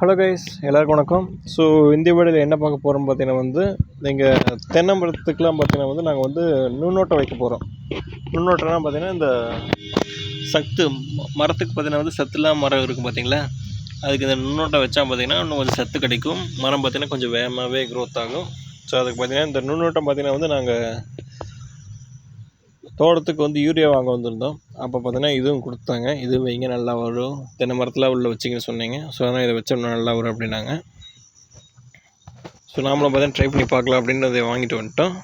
Hello guys எல்லாருக்கும் வணக்கம். So இந்த வீடியோவில் என்ன பார்க்க போகிறோம் பார்த்தீங்கன்னா வந்து நீங்கள் தென்னை பார்த்தீங்கன்னா வந்து நாங்கள் வந்து நுண்ணோட்டம் வைக்க போகிறோம் நுண்ணோட்டம்னா பார்த்தீங்கன்னா இந்த சத்து ம- மரத்துக்கு பார்த்தீங்கன்னா வந்து சத்துலாம் மரம் இருக்கும் பார்த்தீங்களா? அதுக்கு இந்த நுண்ணோட்டம் வச்சா பார்த்தீங்கன்னா இன்னும் கொஞ்சம் சத்து கிடைக்கும். மரம் பார்த்தீங்கன்னா கொஞ்சம் வேகமாகவே க்ரோத் ஆகும். ஸோ அதுக்கு பார்த்தீங்கன்னா இந்த நுண்ணோட்டம் பார்த்தீங்கன்னா வந்து நாங்கள் தோட்டத்துக்கு வந்து யூரியா வாங்க வந்திருந்தோம். அப்போ பார்த்தீங்கன்னா இதுவும் கொடுத்தாங்க. இதுவும் வைங்க நல்லா வரும். தென்னை மரத்தில் உள்ள வச்சிங்கன்னு சொன்னீங்க. ஸோ அதனால் இதை வச்சோம்னா நல்லா வரும் அப்படின்னாங்க. ஸோ நாமளும் பார்த்தீங்கன்னா ட்ரை பண்ணி பார்க்கலாம் அப்படின்னு அதை வாங்கிட்டு வந்துட்டோம்.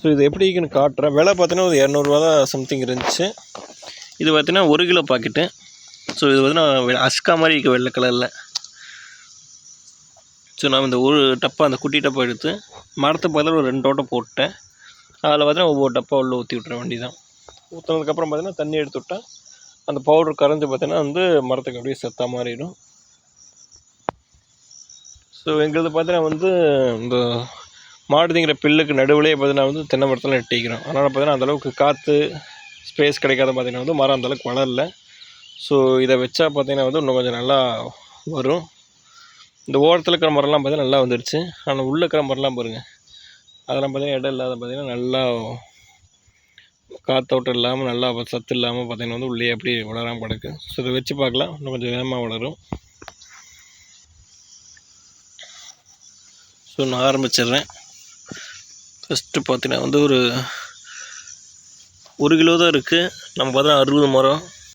ஸோ இது எப்படி காட்டுறேன். விலை பார்த்தீங்கன்னா ஒரு இரநூறுவா தான் சம்திங் இருந்துச்சு. இது பார்த்தீங்கன்னா ஒரு கிலோ பாக்கெட்டு. ஸோ இது பார்த்தீங்கன்னா அஸ்கா மாதிரி இருக்குது வெள்ளை கலரில். ஸோ நான் இந்த ஒரு டப்பா அந்த குட்டி டப்பா எடுத்து மரத்தை பதிலாக ஒரு ரெண்டு ஓட்டம் போட்டேன். அதில் பார்த்தீங்கன்னா ஒவ்வொரு டப்பா உள்ளே ஊற்றி விட்ற வேண்டியதான் ஊற்றுனதுக்கப்புறம் பார்த்தீங்கன்னா தண்ணி எடுத்து விட்டா அந்த பவுடர் கரைஞ்சி பார்த்தீங்கன்னா வந்து மரத்துக்கு அப்படியே செத்தா மாறிடும். ஸோ எங்களது பார்த்தீங்கன்னா வந்து இந்த மாடுதிங்கிற பில்லுக்கு நடுவுலேயே பார்த்தீங்கன்னா வந்து தென்னை மரத்தில் நெட்டிக்கிறோம் அதனால் பார்த்தீங்கன்னா அந்தளவுக்கு காற்று ஸ்பேஸ் கிடைக்காத பார்த்திங்கன்னா வந்து மரம் அந்தளவுக்கு வளரல. ஸோ இதை வச்சா பார்த்தீங்கன்னா வந்து இன்னும் கொஞ்சம் நல்லா வரும். இந்த ஓரத்தில் இருக்கிற மரம்லாம் பார்த்தீங்கன்னா நல்லா வந்துடுச்சு ஆனால் உள்ளே இருக்கிற மரம்லாம் பாருங்கள் அதெல்லாம் பார்த்தீங்கன்னா இடம் இல்லாத பார்த்திங்கன்னா நல்லா காற்றோட்டம் இல்லாமல் நல்லா சத்து இல்லாமல் பார்த்தீங்கன்னா வந்து உள்ளே அப்படியே வளராமல் கிடக்கு. ஸோ இதை வச்சு பார்க்கலாம். இன்னும் கொஞ்சம் வேகமாக வளரும். ஸோ நான் ஆரம்பிச்சிடுறேன். ஃபஸ்ட்டு பார்த்தீங்கன்னா வந்து ஒரு ஒரு கிலோ தான் இருக்குது நம்ம பார்த்தா அறுபது மரம்.